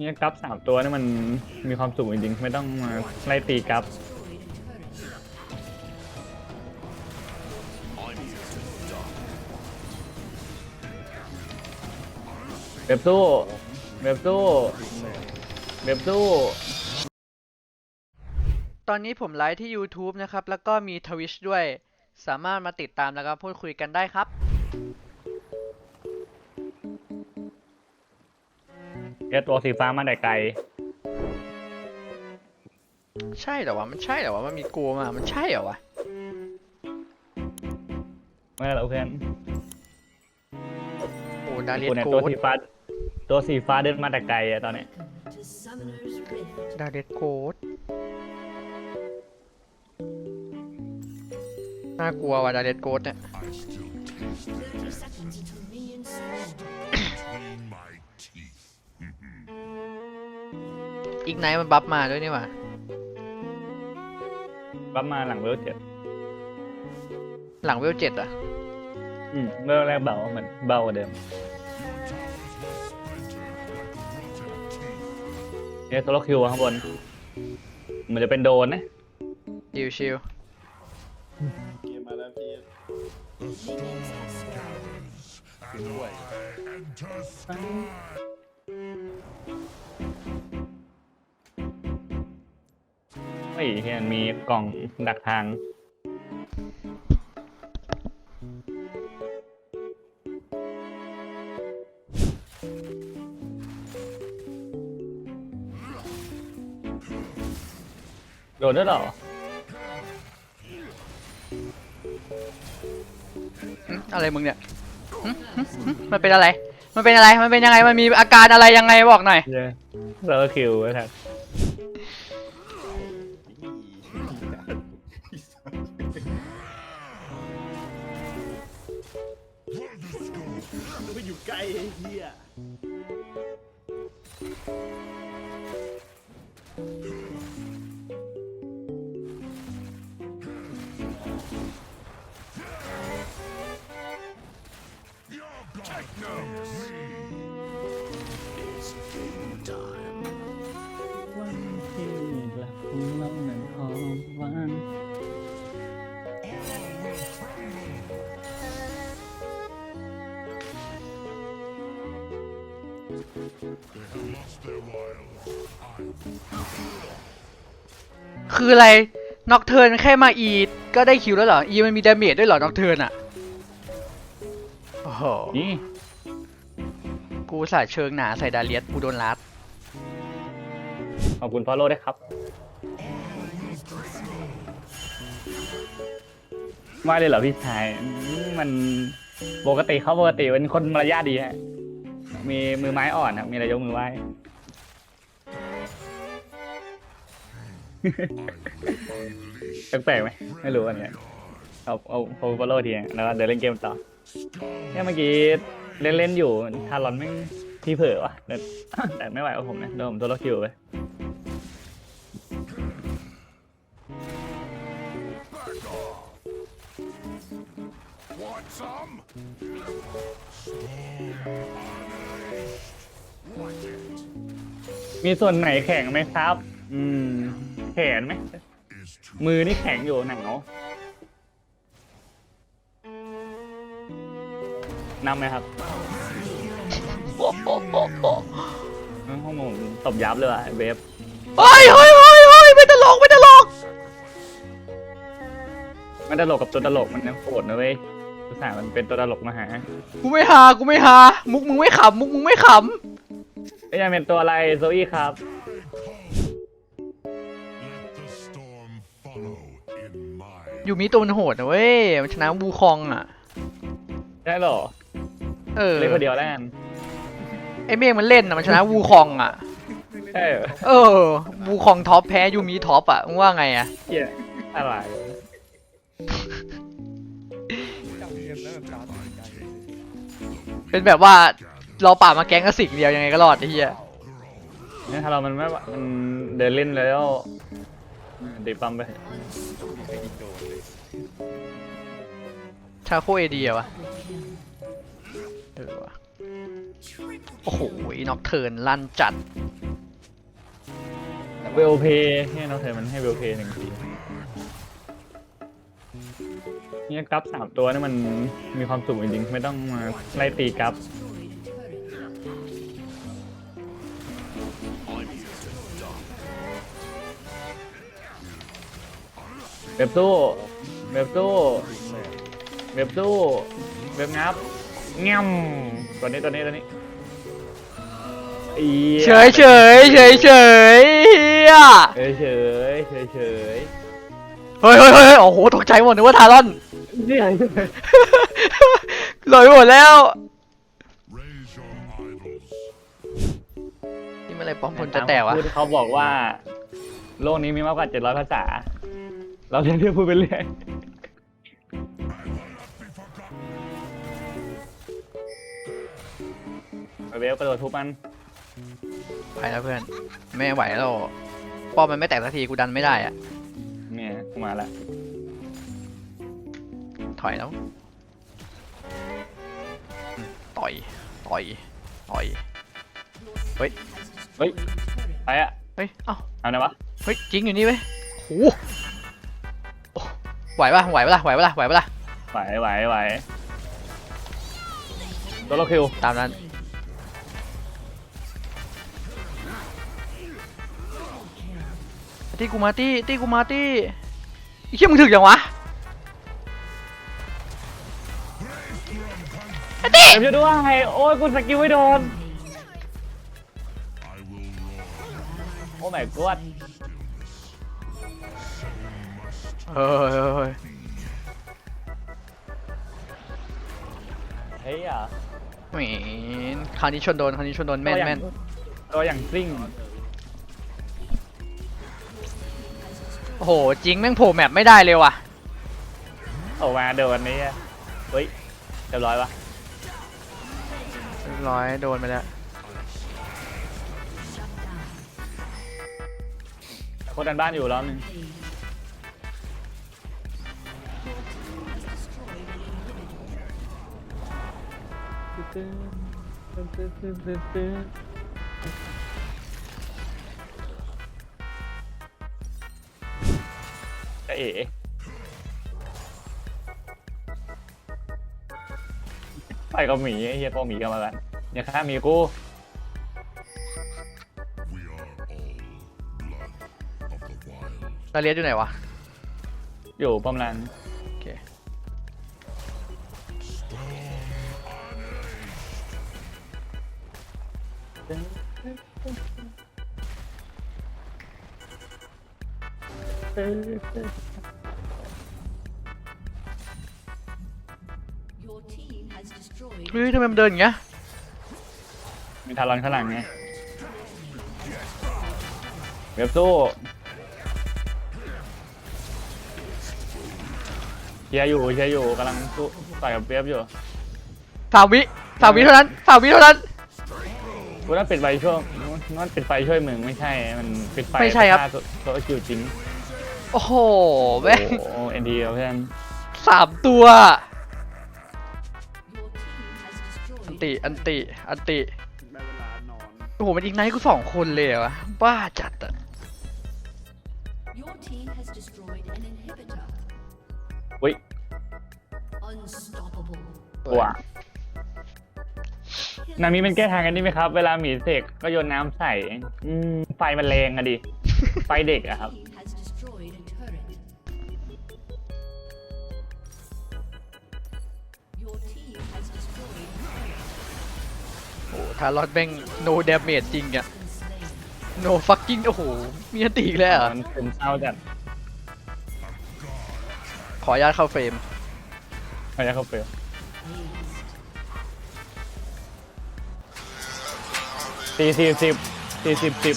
เนี่ยกราฟสามตัวนี่มันมีความสุขจริงๆ ไม่ต้องมาไล่ตีกราฟเว็บสู้เว็บสู้เว็บสู้ ตอนนี้ผมไลฟ์ที่ YouTube นะครับ แล้วก็มี Twitch ด้วย สามารถมาติดตามแล้วก็พูดคุยกันได้ครับ เอตัวสีฟ้ามาแต่ไกล ใช่เหรอวะ มันใช่เหรอวะ มันมีกลัวมา มันใช่เหรอวะ ไม่เหรอเพื่อนโอ้ดาเลียกูเนี่ยโกตัวดสีฟ้า ตัวสีฟ้าเดินมาแต่ไกลอะตอนเนี้ย to Summoner's Rift. ดาเลียโกดน่ากลัวว่ะดาเลียโกดเนี่ย 30 seconds until minions spawn. อีกไนท์มันบัฟมาด้วยนี่หว่าปั๊บมาหลังเวลเจ็ดหลังเวลเจ็ดอะ อืมเวลแรกเบาเหมือนเบากว่าเดิมเนี่ยตัวล็อกคิวข้างบน มันจะเป็นโดนนะชิวชิว Minions have spawned. เฮ้ยเฮียมีกล่องดักทางโดนด้วยเหรอหึอะไรมึงเนี่ยหึหึหึมันเป็นอะไร มันเป็นอะไร มันเป็นยังไง มันมีอาการอะไรยังไงบอกหน่อย เย้เราก็คิวไว้ครับ ไปอยู่ใกล้ไอ้เหี้ย คืออะไรน็อกเทิร์นแค่มาอีก็ได้คิวแล้วเหรอ อีมันมีดาเมจด้วยเหรอน็อกเทิร์นอะ โอ้โห นี่กูสาดเชิงหนาใส่ดาเลียสกูโดนลัด ขอบคุณฟอลโล่ด้วยครับ ไม่เลยเหรอพี่ชายอืมมันปกติเขาปกติเป็นคนมารยาทดีฮะ มีมือไม้อ่อนครับมีอะไรยกมือไหว้ แปลกๆไหมไม่รู้อันเนี้ยเอาเอาเอาฟอลโล่ทีแล้วก็เดินเล่นเกมต่อเนี่ยเมื่อกี้เล่นเล่นอยู่ทารอนไม่งที่เผลอว่ะแต่ไม่ไหวกับผมนะโดนผมตัวล็อกคิวไปมีส่วนไหนแข็งไหมครับ อืม นไหม มือนี่แข็งอยู่หนาวนำไหมครับห้องผมตบยับเลยว่ะไอ้เวฟเฮ้ยเฮ้ยเฮ้ยเฮ้ยไม่ตลกไม่ตลกมันตลกกับตัวตลกมันยังโหดนะเว้ยภาษาห์มันเป็นตัวตลกมาหากูไม่หากูไม่หา มุกมึงไม่ขำมุกมึงไม่ขไอ้ยังเป็นตัวอะไรโซอี้ครับ อยู่มีตัวมันโหดนะเว้ย มันชนะบูคองอะ ได้เหรอ เออ เล่นคนเดียวแล้วกันไอเมฆมันเล่นอะ มันชนะบูคองอะ ใช่เหรอเออ บูคองท็อปแพ้ยูมีท็อปอะมึงว่าไงอะ เหี้ยอะไรเป็นแบบว่าเราป่ามาแก๊งกับสิ่งเดียวยังไงก็รอดไอ้เหี้ย เนี่ยถ้าเรามันไม่ว่ามันเดินเล่นแล้ว ตีปั๊มไปชาโคเอดีอะวะเออวะโอ้โหน็อกเทิร์นลั่นจัดเวลเพย์เนี่ยน้องเธอมันให้เวลเพย์หนึ่งทีเนี่ยกราฟสามตัวนี่มันมีความสุขจริงๆ ไม่ต้องมาไล่ตีกราฟ เว็บตู้เว็บตู้เว็บตู้เว็บงับแง่มตัวนี้ตัวนี้ตัวนี้อีเฉยเฉยเฉยเฉยเฮียเฉยเฉยเฉยเฉยเฮ้ยเฮ้ยเฮ้ยโอ้โหตกใจหมดนึกว่าทารอนเนี่ยลอยหมดแล้ว Raise your idols. นี่มันอะไรป้อมพลจะแตกวะพูดเขาบอกว่า โลกนี้มีมากกว่าเจ็ดร้อยภาษา เราจะเรียกพูดไปเรื่อยไปเวฟกระโดดทุบมันไปแล้วเพื่อน ไม่ไหวแล้วป้อมมันไม่แตกสักทีกูดันไม่ได้อะเนี่ยกูมาละถอยแล้ว ต่อย ต่อย ต่อย เฮ้ยไปอะเฮ้ย เอ้าเอาไหนวะ เฮ้ย จริงอยู่นี่เว้ยโหโอ้ ไหวปะไหวปะล่ะไหวปะล่ะไหวปะล่ะไหวไหวไหวตัวโลคิวตามนั้นตีกูมาตีตีกูมาตีไอ้เหี้ยมึงถึกยังวะเดี๋ยวช่วยด้วยโอ้ยกูสกิลไม่โดน I will roar. โอ้ my god เฮ้ยเฮ้ยเฮ้ยเฮ้ยอะเหม็นคราวนี้ชนโดนคราวนี้ชนโดนแม่นแม่นตัวอย่างซิ่งโอ้โหจริงแม่งโผล่แมปไม่ได้เลยว่ะออกมาเดี๋ยววันนี้เฮ้ยเรียบร้อยวะเรียบร้อยโดนไปแล้วคนดันบ้านอยู่รอบนึง จะเอ๋ไปกับหมีไอ้เฮียก็หมีกันมากันอย่าฆ่าหมีกู We are all blood of the wild. ดาเลียสอยู่ไหนวะ อยู่ป้อมลัง Your team has destroyed เฮ้ยทำไมมันเดินอย่างเงี้ยมีทารอนข้างหลังไงเว็บสู้เชียร์อยู่เชียร์อยู่กำลังสู้ต่อยกับเว็บอยู่สามวิสามวิเท่านั้นสามวิเท่านั้น กูน่าปิดไฟช่วยนั่นปิดไฟช่วยมึงไม่ใช่ มันปิดไฟไม่ใช่ครับ ฆ่าตัวตัวคิวจริงโอ้โหโอ้แม่งโหเอ็นดีเพื่อนสามตัว your team has อัน destroyed ติ อันติ อันติได้เวลานอนโอ้โห มันอีกไนท์กูสองคนเลยเหรอวะ บ้าจัดอะ Your team has destroyed an inhibitor. อุ้ย Unstoppable. ตัว นามีเป็นแก้ทางกันนี่ไหมครับ เวลาหมีเสกก็โยนน้ำใส่อืมไฟมันแรงอะดิ ไฟเด็กอะครับ Team has destroyed a turret. Your team has destroyed a turret. โอ้โหทารอดแม่ง no damage จริงอะ Been slain. no fucking โอ้โห มีอันติอีกแล้วเหรอ มันเป็นเศร้าจัดขออนุญาตเข้าเฟรมเขาจะเข้าเปลว สี่สิบสิบสี่สิบสิบ